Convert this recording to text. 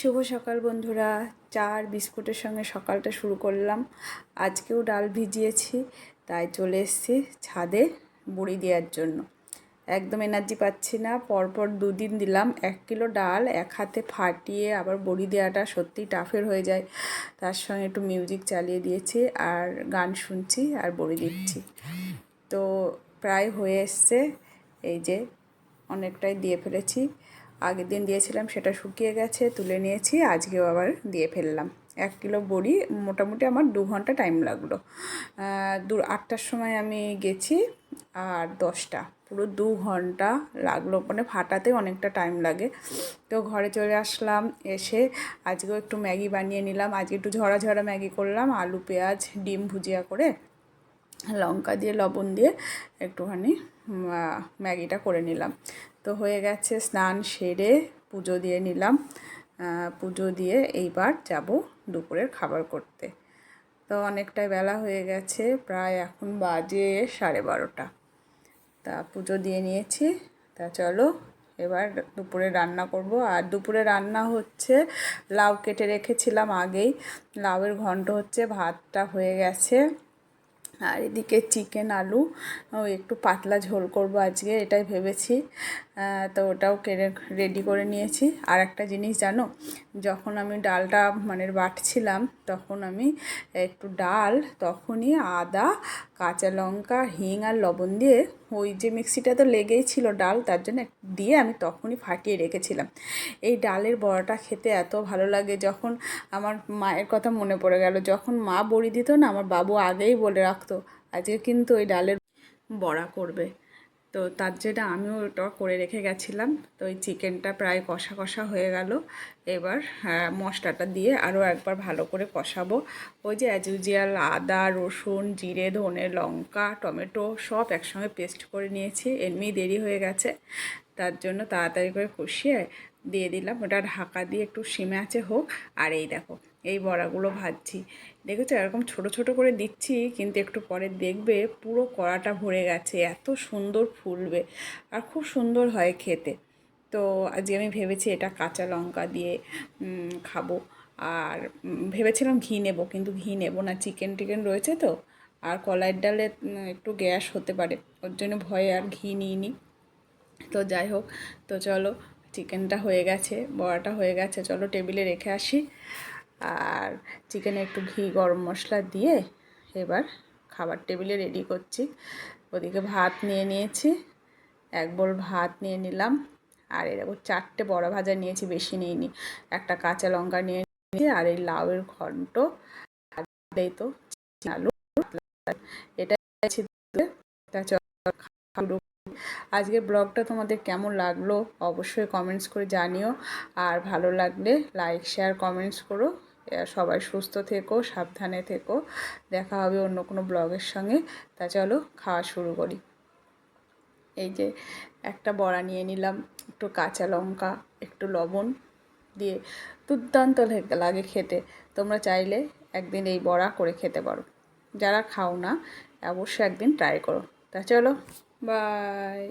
শুভ সকাল বন্ধুরা। চা আর বিস্কুটের সঙ্গে সকালটা শুরু করলাম। আজকেও ডাল ভিজিয়েছি, তাই চলে এসেছি ছাদে বড়ি দেওয়ার জন্য। একদম এনার্জি পাচ্ছি না, পরপর দুদিন দিলাম। এক কিলো ডাল এক হাতে ফাটিয়ে আবার বড়ি দেওয়াটা সত্যি টাফের হয়ে যায়। তার সঙ্গে একটু মিউজিক চালিয়ে দিয়েছি আর গান শুনছি আর বড়ি দিচ্ছি। তো প্রায় হয়ে এসছে, এই যে অনেকটাই দিয়ে ফেলেছি। আগের দিন দিয়েছিলাম, সেটা শুকিয়ে গেছে, তুলে নিয়েছি, আজকেও আবার দিয়ে ফেললাম। এক কিলো বড়ি, মোটামুটি আমার দু ঘণ্টা টাইম লাগল। দু, আটটার সময় আমি গেছি, আর দশটা, পুরো দু ঘণ্টা লাগল মানে ফাটাতে অনেকটা টাইম লাগে। তো ঘরে চলে আসলাম, এসে আজকেও একটু ম্যাগি বানিয়ে নিলাম, আজকে একটু ঝরা ঝরা ম্যাগি করলাম, আলু, পেঁয়াজ, ডিম ভুজিয়া করে। লঙ্কা দিয়ে, লবণ দিয়ে একটুখানি ম্যাগিটা করে নিলাম। তো হয়ে গেছে, স্নান সেরে পুজো দিয়ে নিলাম। পুজো দিয়ে এইবার যাব দুপুরের খাবার করতে। তো অনেকটাই বেলা হয়ে গেছে, প্রায় এখন বাজে সাড়ে বারোটা। তা পুজো দিয়ে নিয়েছি। তা চলো, এবার দুপুরে রান্না করব। আর দুপুরে রান্না হচ্ছে, লাউ কেটে রেখেছিলাম আগেই। লাউয়ের ঘন্ট হচ্ছে, ভাতটা হয়ে গেছে। আর এদিকে চিকেন, আলু একটু পাতলা ঝোল করব আজকে, এটাই ভেবেছি। তো ওটাও কেড়ে রেডি করে নিয়েছি। আর একটা জিনিস জানো, যখন আমি ডালটা মানে বাটছিলাম, তখন আমি একটু ডাল, তখনই আদা, কাঁচা লঙ্কা, হিং আর লবণ দিয়ে ওই যে মিক্সিটা তো লেগেই ছিল ডাল, তার জন্য দিয়ে আমি তখনই ফাটিয়ে রেখেছিলাম। এই ডালের বড়াটা খেতে এত ভালো লাগে যখন আমার মায়ের কথা মনে পড়ে গেল। যখন মা বড়ি দিত না, আমার বাবু আগেই বলে রাখতো, আজকে কিন্তু ওই ডালের বড়া করবে। তো তার জন্য আমিও ওটা করে রেখে গেছিলাম। তো ওই চিকেনটা প্রায় কষা কষা হয়ে গেল। এবার মশলাটা দিয়ে আরও একবার ভালো করে কষাবো। ওই যে অ্যাজুজিয়াল আদা, রসুন, জিরে, ধনে লঙ্কা, টমেটো সব একসঙ্গে পেস্ট করে নিয়েছি। এমনি দেরি হয়ে গেছে। তার জন্য তাড়াতাড়ি করে কষিয়ে দিয়ে দিলাম। ওটা ঢাকা দিয়ে একটু সিমে আছে হোক। আর এই দেখো, এই বড়াগুলো ভাজছি। দেখেছ? এরকম ছোট ছোট করে দিচ্ছি, কিন্তু একটু পরে দেখবে পুরো কড়াটা ভরে গেছে। এত সুন্দর ফুলবে আর খুব সুন্দর হয় খেতে। তো আজকে আমি ভেবেছি এটা কাঁচা লঙ্কা দিয়ে খাব। আর ভেবেছিলাম ঘি নেব, কিন্তু ঘি নেব না। চিকেন টিকেন রয়েছে তো। আর কলাইয়ের ডালে একটু গ্যাস হতে পারে। ওর জন্য ভয়ে আর ঘি নিইনি। তো যাই হোক, তো চলো চিকেনটা হয়ে গেছে, বড়াটা হয়ে গেছে। চলো টেবিলে রেখে আসি। আর চিকেনে একটু ঘি, গরম মশলা দিয়ে এবার খাবার টেবিলে রেডি করছি। ওদিকে ভাত নিয়ে নিয়েছি, এক বোল ভাত নিয়ে নিলাম। আর এরকম চারটে বড়া ভাজা নিয়েছি, বেশি নিইনি। একটা কাঁচা লঙ্কা নিয়ে নিয়েছি আর এই লাউয়ের ঘন্ট। এই তো আলু। এটা আজকের ব্লগটা তোমাদের কেমন লাগল অবশ্যই কমেন্টস করে জানিও। আর ভালো লাগলে লাইক শেয়ার কমেন্টস করো। সবাই সুস্থ থেকো, সাবধানে থেকো। দেখা হবে অন্য কোনো ব্লগের সঙ্গে। তা চলো, খাওয়া শুরু করি। এই যে একটা বড়া নিয়ে নিলাম, একটু কাঁচা লঙ্কা, একটু লবণ দিয়ে দুর্দান্ত লাগে খেতে। তোমরা চাইলে একদিন এই বড়া করে খেতে পারো। যারা খাও না, অবশ্যই একদিন ট্রাই করো। তা চলো। bye